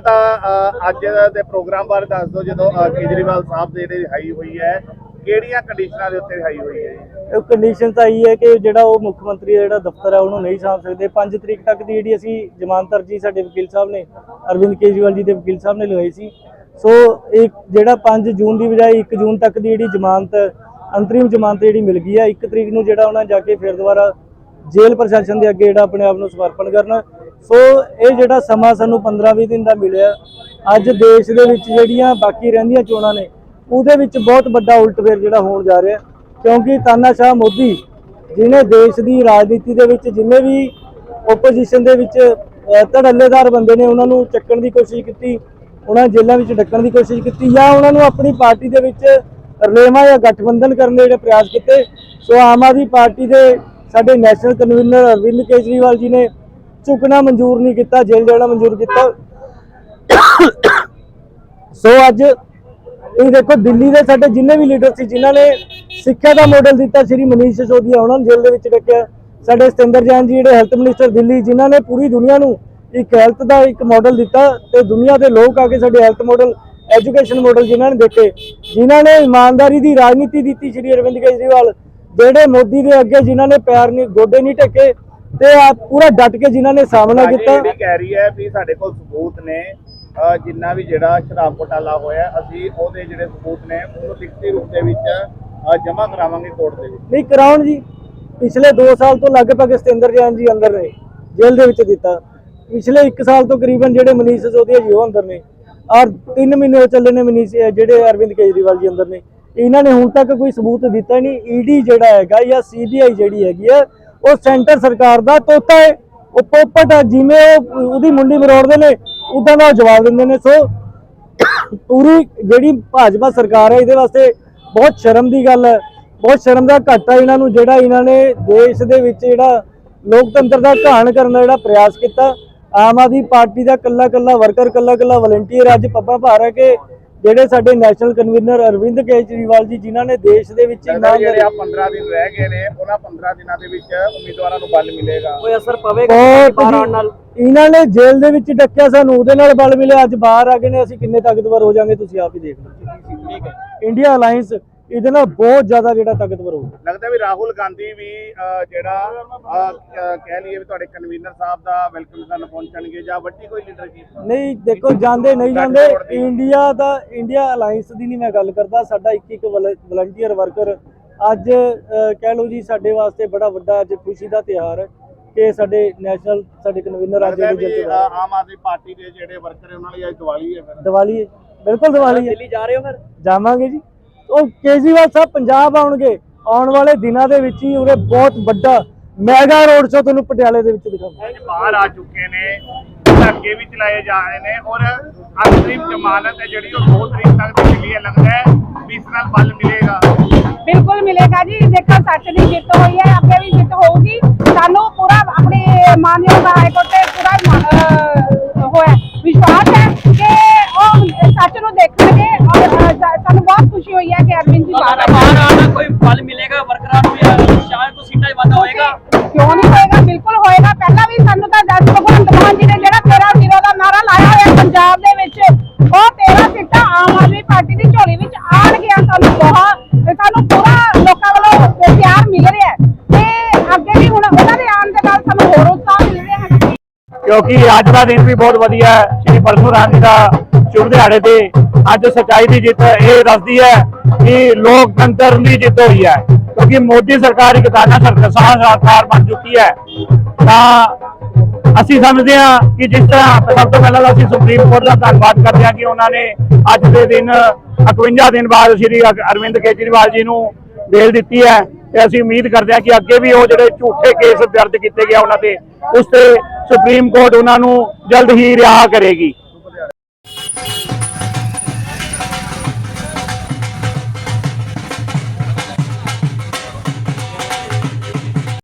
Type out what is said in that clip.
ਪਹਿਲਾਂ ਤਾਂ ਅੱਜ ਦੇ ਪ੍ਰੋਗਰਾਮ ਬਾਰੇ ਦੱਸ ਦਿਓ, ਜਦੋਂ ਕੇਜਰੀਵਾਲ ਸਾਹਿਬ ਦੇ ਜਿਹੜੀ ਰਿਹਾਈ ਹੋਈ ਹੈ, ਕਿਹੜੀਆਂ ਕੰਡੀਸ਼ਨਾਂ ਦੇ ਉੱਤੇ ਰਿਹਾਈ ਹੋਈ ਹੈ ਇਹ ਕੰਡੀਸ਼ਨ ਤਾਂ ਇਹ ਹੈ ਕਿ ਜਿਹੜਾ ਉਹ ਮੁੱਖ ਮੰਤਰੀ ਦਾ ਜਿਹੜਾ ਦਫ਼ਤਰ ਹੈ, ਉਹਨੂੰ ਨਹੀਂ ਸਾਂਭ ਸਕਦੇ। 5 ਤਰੀਕ ਤੱਕ ਦੀ ਜਿਹੜੀ ਅਸੀਂ ਜ਼ਮਾਨਤ ਅਰਜੀ, ਸਾਡੇ ਵਕੀਲ ਸਾਹਿਬ ਨੇ, ਅਰਵਿੰਦ ਕੇਜਰੀਵਾਲ ਜੀ ਦੇ ਵਕੀਲ ਸਾਹਿਬ ਨੇ ਲਗਾਈ ਸੀ। ਸੋ, ਇੱਕ, ਜਿਹੜਾ 5 ਜੂਨ ਦੀ ਬਜਾਏ 1 ਜੂਨ ਤੱਕ ਦੀ ਜਿਹੜੀ ਜ਼ਮਾਨਤ, ਅੰਤਰੀਮ ਜ਼ਮਾਨਤ ਜਿਹੜੀ ਮਿਲ ਗਈ ਹੈ 1 ਤਰੀਕ ਨੂੰ ਜਿਹੜਾ ਉਹਨਾਂ ਜਾ ਕੇ ਫਿਰ ਦੁਬਾਰਾ ਜੇਲ੍ਹ ਪ੍ਰਸ਼ਾਸਨ ਦੇ ਅੱਗੇ ਜਿਹੜਾ ਆਪਣੇ ਆਪ ਨੂੰ ਸਮਰਪਣ ਕਰਨਾ। ਸੋ ਇਹ ਜਿਹੜਾ ਸਮਾਂ ਸਾਨੂੰ 15-20 ਦਿਨ ਦਾ ਮਿਲਿਆ। ਅੱਜ ਦੇਸ਼ ਦੇ ਵਿੱਚ ਜਿਹੜੀਆਂ ਬਾਕੀ ਰਹਿੰਦੀਆਂ ਚੋਣਾਂ ਨੇ, ਉਹਦੇ ਵਿੱਚ ਬਹੁਤ ਵੱਡਾ ਉਲਟਫੇਰ ਜਿਹੜਾ ਹੋਣ ਜਾ ਰਿਹਾ। ਕਿਉਂਕਿ ਤਾਨਾਸ਼ਾਹ ਮੋਦੀ ਜਿਨੇ ਦੇਸ਼ ਦੀ ਰਾਜਨੀਤੀ ਦੇ ਵਿੱਚ ਜਿੰਨੇ ਵੀ ਓਪੋਜੀਸ਼ਨ ਦੇ ਵਿੱਚ ਧੜੱਲੇਦਾਰ ਬੰਦੇ ਨੇ ਉਹਨਾਂ ਨੂੰ ਚੱਕਣ ਦੀ ਕੋਸ਼ਿਸ਼ ਕੀਤੀ, ਉਹਨਾਂ ਨੂੰ ਜੇਲ੍ਹਾਂ ਵਿੱਚ ਡੱਕਣ ਦੀ ਕੋਸ਼ਿਸ਼ ਕੀਤੀ ਜਾਂ ਉਹਨਾਂ ਨੂੰ ਆਪਣੀ ਪਾਰਟੀ ਦੇ ਵਿੱਚ ਰਲੇਵਾਂ ਜਾਂ ਗਠਬੰਧਨ ਕਰਨ ਦੇ ਜਿਹੜੇ ਪ੍ਰਯਾਸ ਕੀਤੇ। ਸੋ ਆਮ ਆਦਮੀ ਪਾਰਟੀ ਦੇ ਸਾਡੇ ਨੈਸ਼ਨਲ ਕਨਵੀਨਰ ਅਰਵਿੰਦ ਕੇਜਰੀਵਾਲ ਜੀ ਨੇ ਝੁਕਣਾ ਮਨਜ਼ੂਰ ਨਹੀਂ ਕੀਤਾ, ਜੇਲ੍ਹ ਜਾਣਾ ਮਨਜ਼ੂਰ ਕੀਤਾ। ਸੋ ਅੱਜ ਇਹ ਦੇਖੋ, ਦਿੱਲੀ ਦੇ ਸਾਡੇ ਜਿੰਨੇ ਵੀ ਲੀਡਰ ਸੀ, ਜਿਨ੍ਹਾਂ ਨੇ ਸਿੱਖਿਆ ਦਾ ਮਾਡਲ ਦਿੱਤਾ, ਸ਼੍ਰੀ ਮਨੀਸ਼ ਸਿਸੋਦੀਆ, ਉਹਨਾਂ ਨੂੰ ਜੇਲ੍ਹ ਦੇ ਵਿੱਚ ਰੱਖਿਆ। ਸਾਡੇ ਸਤਿੰਦਰ ਜੈਨ ਜੀ, ਜਿਹੜੇ ਹੈਲਥ ਮਿਨਿਸਟਰ ਦਿੱਲੀ, ਜਿਨ੍ਹਾਂ ਨੇ ਪੂਰੀ ਦੁਨੀਆ ਨੂੰ ਇੱਕ ਹੈਲਥ ਦਾ ਇੱਕ ਮਾਡਲ ਦਿੱਤਾ ਤੇ ਦੁਨੀਆ ਦੇ ਲੋਕ ਆ ਕੇ ਸਾਡੇ ਹੈਲਥ ਮਾਡਲ ਐਜੂਕੇਸ਼ਨ ਮਾਡਲ ਜਿਨ੍ਹਾਂ ਨੇ ਦੇਖੇ, ਜਿਨ੍ਹਾਂ ਨੇ ਇਮਾਨਦਾਰੀ ਦੀ ਰਾਜਨੀਤੀ ਦਿੱਤੀ, ਸ਼੍ਰੀ ਅਰਵਿੰਦ ਕੇਜਰੀਵਾਲ। ਜਿਹੜੇ ਮੋਦੀ ਦੇ ਅੱਗੇ ਜਿਨ੍ਹਾਂ ਨੇ ਪੈਰ ਨਹੀਂ ਗੋਡੇ ਨਹੀਂ ਟੇਕੇ ਤੇ ਆ ਪੂਰਾ ਡਟ ਕੇ ਜਿਨ੍ਹਾਂ ਨੇ ਸਾਹਮਣਾ ਕੀਤਾ। ਜਿਹੜੀ ਕਹਿ ਰਹੀ ਹੈ ਵੀ ਸਾਡੇ ਕੋਲ ਸਬੂਤ ਨੇ ਜਿੰਨਾ ਵੀ ਜਿਹੜਾ ਸ਼ਰਾਬ ਘੋਟਾਲਾ ਹੋਇਆ ਅਸੀਂ ਉਹਦੇ ਜਿਹੜੇ ਸਬੂਤ ਨੇ ਉਹਨੂੰ ਲਿਖਤੀ ਰੂਪ ਦੇ ਵਿੱਚ ਜਮ੍ਹਾਂ ਕਰਾਵਾਂਗੇ ਕੋਰਟ ਦੇ ਵਿੱਚ। ਨਹੀਂ ਕਰਾਉਣ ਜੀ। ਪਿਛਲੇ 2 ਸਾਲ ਤੋਂ ਲਗਭਗ ਸਤਿੰਦਰ ਜੈਨ ਜੀ ਅੰਦਰ ਨੇ ਜੇਲ੍ਹ ਦੇ ਵਿੱਚ ਦਿੱਤਾ। ਪਿਛਲੇ 1 ਸਾਲ ਤੋਂ ਕਰੀਬਨ ਜਿਹੜੇ ਮਨੀਸ਼ ਸਿਸੋਦੀਆ ਜੀ ਉਹ ਅੰਦਰ ਨੇ। ਔਰ 3 ਮਹੀਨੇ ਚੱਲੇ ਨੇ ਮਨੀਸ਼ ਜਿਹੜੇ ਅਰਵਿੰਦ ਕੇਜਰੀਵਾਲ ਜੀ ਅੰਦਰ ਨੇ। ਇਹਨਾਂ ਨੇ ਹੁਣ ਤੱਕ ਕੋਈ ਸਬੂਤ ਦਿੱਤਾ ਹੀ ਨਹੀਂ। ਈਡੀ ਜਿਹੜਾ ਹੈਗਾ ਜਾਂ ਸੀਬੀਆਈ ਜਿਹੜੀ ਹੈਗੀ ਹੈ ਉਹ ਸੈਂਟਰ ਸਰਕਾਰ ਦਾ ਤੋਤਾ ਹੈ। ਉਹ ਪੋਪਟ ਜਿਵੇਂ ਉਹ ਉਹਦੀ ਮੁੰਡੀ ਮਰੋੜਦੇ ਨੇ ਉਦਾਂ ਦਾ ਉਹ ਜਵਾਬ ਦਿੰਦੇ ਨੇ। ਸੋ ਪੂਰੀ ਜਿਹੜੀ ਭਾਜਪਾ ਸਰਕਾਰ ਹੈ, ਇਹਦੇ ਵਾਸਤੇ ਬਹੁਤ ਸ਼ਰਮ ਦੀ ਗੱਲ ਹੈ। ਬਹੁਤ ਸ਼ਰਮ ਦਾ ਘਾਟਾ ਇਹਨਾਂ ਨੂੰ, ਜਿਹੜਾ ਇਹਨਾਂ ਨੇ ਦੇਸ਼ ਦੇ ਵਿੱਚ ਜਿਹੜਾ ਲੋਕਤੰਤਰ ਦਾ ਘਾਣ ਕਰਨ ਦਾ ਜਿਹੜਾ ਪ੍ਰਯਾਸ ਕੀਤਾ। ਆਮ ਆਦਮੀ ਪਾਰਟੀ ਦਾ ਕੱਲਾ ਕੱਲਾ ਵਰਕਰ ਕੱਲਾ ਕੱਲਾ ਵਲੰਟੀਅਰ ਅੱਜ ਪੱਪਾ ਭਾਰ ਹੈ ਕਿ ਜਿਹੜੇ ਸਾਡੇ ਨੈਸ਼ਨਲ ਕਨਵੀਨਰ ਅਰਵਿੰਦ ਕੇਜਰੀਵਾਲ ਜੀ ਜਿਨ੍ਹਾਂ ਨੇ ਦੇਸ਼ ਦੇ ਵਿੱਚ ਵੀ ਜਿਹੜੇ ਇਮਾਨਦਾਰੀ ਆ 15 ਦਿਨ ਰਹਿ ਗਏ ਨੇ ਉਹਨਾਂ 15 ਦਿਨਾਂ ਦੇ ਵਿੱਚ ਉਮੀਦਵਾਰਾਂ ਨੂੰ ਬਲ ਮਿਲੇਗਾ। ਕੋਈ ਅਸਰ ਪਵੇਗਾ ਨਾਲ? ਇਹਨਾਂ ਨੇ ਜੇਲ੍ਹ ਦੇ ਵਿੱਚ ਡੱਕਿਆ ਸਾਨੂੰ ਉਹਦੇ ਨਾਲ ਬਲ ਮਿਲਿਆ। ਅੱਜ ਬਾਹਰ ਆ ਗਏ ਨੇ ਅਸੀਂ ਕਿੰਨੇ ਤਾਕਤਵਰ ਹੋ ਜਾਾਂਗੇ ਤੁਸੀਂ ਆਪ ਹੀ ਦੇਖ ਲਓ। ਠੀਕ ਹੈ। ਇੰਡੀਆ ਅਲਾਈਅੰਸ ਇਹਦੇ ਨਾਲ ਬਹੁਤ ਜ਼ਿਆਦਾ ਜਿਹੜਾ ਤਾਕਤਵਰ ਹੋਊਗਾ। ਲੱਗਦਾ ਵੀ ਰਾਹੁਲ ਗਾਂਧੀ ਵੀ ਜਿਹੜਾ ਕਹਿ ਲਈਏ ਵੀ ਤੁਹਾਡੇ ਕਨਵੀਨਰ ਸਾਹਿਬ ਦਾ ਵੈਲਕਮ ਕਰਨ ਪਹੁੰਚਣਗੇ ਜਾਂ ਵੱਡੀ ਕੋਈ ਲੀਡਰਸ਼ਿਪ ਨਹੀਂ ਦੇਖੋ ਜਾਂਦੇ ਨਹੀਂ ਜਾਂਦੇ ਇੰਡੀਆ ਦਾ ਇੰਡੀਆ ਅਲਾਈਅੰਸ ਦੀ ਨਹੀਂ ਮੈਂ ਗੱਲ ਕਰਦਾ। ਸਾਡਾ ਇੱਕ ਇੱਕ ਵਲੰਟੀਅਰ ਵਰਕਰ ਅੱਜ ਕਹਿ ਲਓ ਜੀ ਸਾਡੇ ਵਾਸਤੇ ਬੜਾ ਵੱਡਾ ਅੱਜ ਖੁਸ਼ੀ ਦਾ ਤਿਉਹਾਰ ਹੈ ਕਿ ਸਾਡੇ ਨੈਸ਼ਨਲ ਸਾਡੇ ਕਨਵੀਨਰ ਅੱਜ ਜਿਹੜੇ ਆਮ ਆਦਮੀ ਪਾਰਟੀ ਦੇ ਜਿਹੜੇ ਵਰਕਰ ਹੈ ਉਹਨਾਂ ਲਈ ਅੱਜ ਦੀਵਾਲੀ ਹੈ ਫਿਰ। ਦੀਵਾਲੀ ਹੈ। ਬਿਲਕੁਲ ਦੀਵਾਲੀ ਹੈ। ਦਿੱਲੀ ਜਾ ਰਹੇ ਹੋ ਫਿਰ? ਜਾਵਾਂਗੇ ਜੀ। ਉਹ ਕੇਜਰੀਵਾਲ ਸਾਹਿਬ ਪੰਜਾਬ ਆਉਣਗੇ ਆਉਣ ਵਾਲੇ ਦਿਨਾਂ ਦੇ ਵਿੱਚ ਹੀ ਉਰੇ ਬਹੁਤ ਵੱਡਾ ਮੈਗਾ ਰੋਡ ਸ਼ੋ ਤੁਹਾਨੂੰ ਪਟਿਆਲੇ ਦੇ ਵਿੱਚ ਦਿਖਾਵਾਂਗੇ। ਬਾਹਰ ਆ ਚੁੱਕੇ ਨੇ ਧੱਕੇ ਵੀ ਚਲਾਏ ਜਾ ਰਹੇ ਨੇ ਔਰ ਅੰਤਰਿਮ ਜ਼ਮਾਨਤ ਹੈ ਜਿਹੜੀ ਉਹ 2 ਤਰੀਕ ਤੱਕ ਦੀ ਹੈ ਲੱਗਦਾ ਹੈ ਵੀ ਇਸ ਨਾਲ ਬਲ ਮਿਲੇਗਾ। ਬਿਲਕੁਲ ਮਿਲੇਗਾ ਜੀ ਦੇਖੋ ਸੱਚ ਦੀ ਜਿੱਤ ਹੋਈ ਹੈ ਅੱਗੇ ਵੀ ਜਿੱਤ ਹੋਊਗੀ। ਸਾਨੂੰ ਪੂਰਾ ਆਪਣੇ ਮਾਨਯੋਗ ਹਾਈ ਕੋਰਟ 'ਚ ਵਾਧਾ ਹੋਏਗਾ। ਕਿਉਂ ਨਹੀਂ ਹੋਏਗਾ? ਬਿਲਕੁਲ ਹੋਏਗਾ। ਪਹਿਲਾਂ ਵੀ ਸਾਨੂੰ ਤਾਂ ਜਸ ਭਗਵੰਤ ਮਾਨ ਜੀ ਨੇ ਜਿਹੜਾ 13 ਜ਼ੀਰੋ ਦਾ ਨਾਰਾ ਲਾਇਆ ਹੋਇਆ ਪੰਜਾਬ ਦੇ ਵਿੱਚ ਉਹ 13 ਸੀਟਾਂ ਆਮ ਆਦਮੀ ਪਾਰਟੀ ਦੀ ਝੋਲੀ ਵਿੱਚ ਆਣਗੀਆਂ ਸਾਨੂੰ ਬਹੁਤ ਤੇ ਸਾਨੂੰ ਪੂਰਾ ਲੋਕਾਂ ਵੱਲੋਂ ਪਿਆਰ ਮਿਲ ਰਿਹਾ ਹੈ। ਤੇ ਅੱਗੇ ਵੀ ਹੁਣ ਉਹਨਾਂ ਦੇ ਆਉਣ ਦੇ ਨਾਲ ਸਾਨੂੰ ਹੋਰ ਉਤਸ਼ਾਹ ਮਿਲ ਰਿਹਾ ਹੈ। ਕਿਉਂਕਿ ਅੱਜ ਦਾ ਦਿਨ ਵੀ ਬਹੁਤ ਵਧੀਆ ਹੈ। ਸ਼੍ਰੀ ਪਰਸ਼ੁਰਾਮ ਜੀ ਦਾ ਸ਼ੁਭ ਦਿਹਾੜੇ ਤੇ ਅੱਜ ਸਚਾਈ ਦੀ ਜਿੱਤ ਇਹ ਦੱਸਦੀ ਹੈ ਕਿ ਲੋਕਤੰਤਰ ਦੀ ਜਿੱਤ ਹੋਈ ਹੈ। ਕਿਉਂਕਿ ਮੋਦੀ ਸਰਕਾਰ ਇੱਕ ਦਾਨਾ ਸਰਕਾਰ ਸਰਕਾਰ ਬਣ ਚੁੱਕੀ ਹੈ। ਤਾਂ ਅਸੀਂ ਸਮਝਦੇ ਹਾਂ ਕਿ ਜਿਸ ਤਰ੍ਹਾਂ ਸਭ ਤੋਂ ਪਹਿਲਾਂ ਤਾਂ ਅਸੀਂ ਸੁਪਰੀਮ ਕੋਰਟ ਦਾ ਧੰਨਵਾਦ ਕਰਦੇ ਹਾਂ ਕਿ ਉਹਨਾਂ ਨੇ ਅੱਜ ਦੇ ਦਿਨ 51 ਦਿਨ ਬਾਅਦ ਸ਼੍ਰੀ ਅਰਵਿੰਦ ਕੇਜਰੀਵਾਲ ਜੀ ਨੂੰ ਬੇਲ ਦਿੱਤੀ ਹੈ ਤੇ ਅਸੀਂ ਉਮੀਦ ਕਰਦੇ ਹਾਂ ਕਿ ਅੱਗੇ ਵੀ ਉਹ ਜਿਹੜੇ ਝੂਠੇ ਕੇਸ ਦਰਜ ਕੀਤੇ ਗਏ ਉਹਨਾਂ ਤੇ, ਉਸ ਤੇ ਸੁਪਰੀਮ ਕੋਰਟ ਉਹਨਾਂ ਨੂੰ ਜਲਦ ਹੀ ਰਿਹਾ ਕਰੇਗੀ।